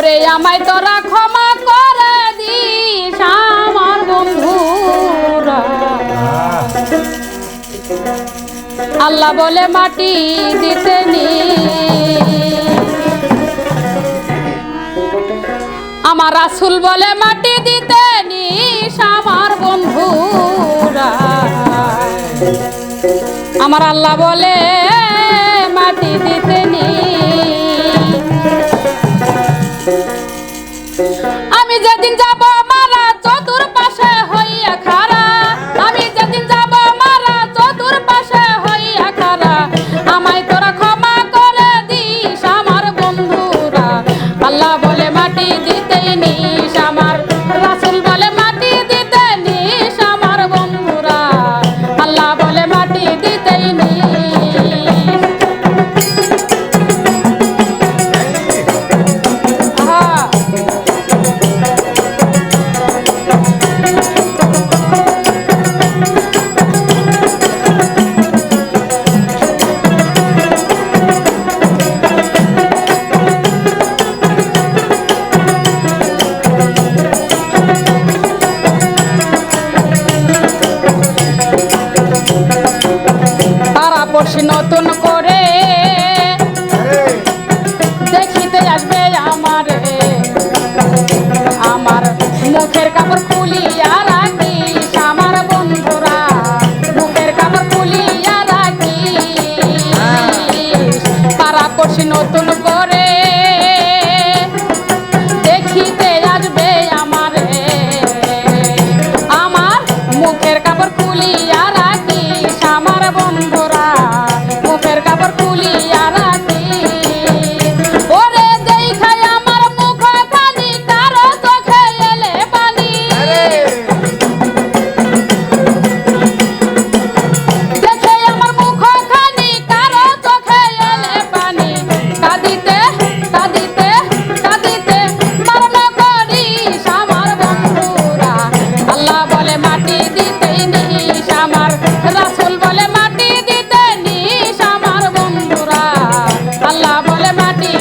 ওরে আমায় তোরা ক্ষমা করে দিস আমার বন্ধুরা আল্লাহ বলে মাটি দিতে নি। আমার আসুল বলে মাটি দিতে নি আমার বন্ধুরা আমার আল্লাহ বলে মাটি দিতে নিস যেদিন যা सखर का पर यार adi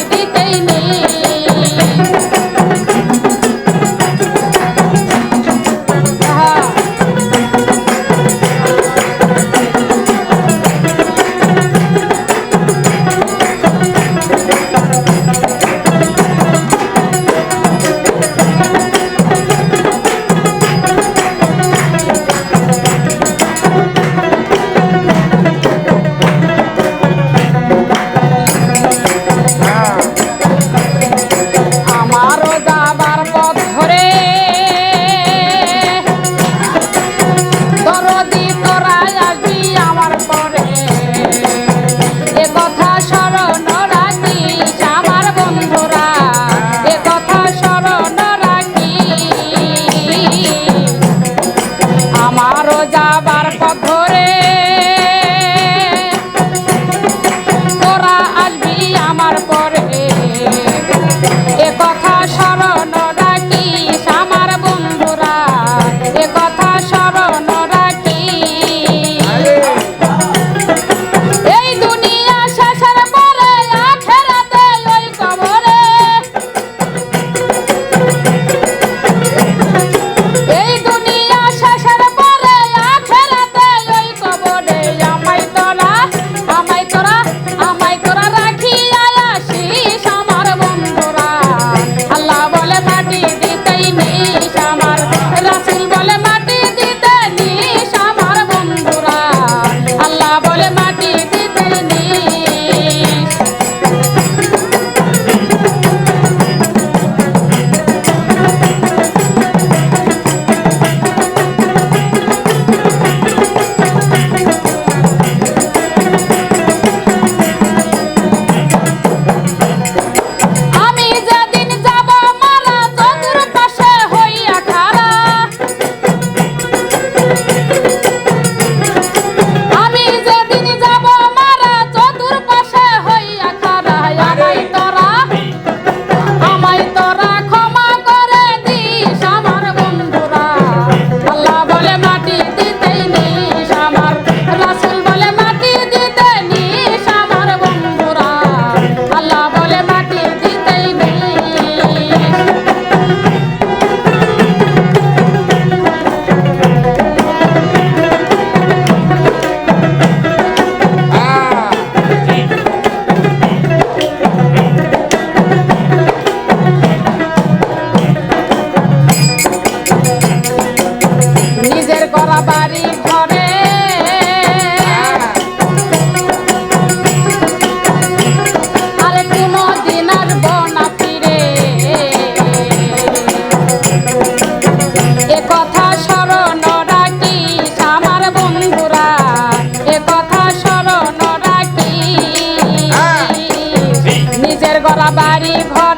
বাড়ি ঘরে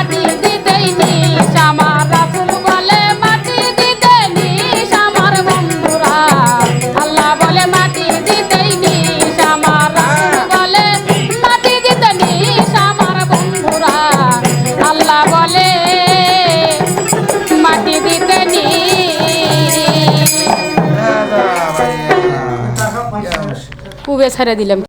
কুবে ছেড়ে দিলাম।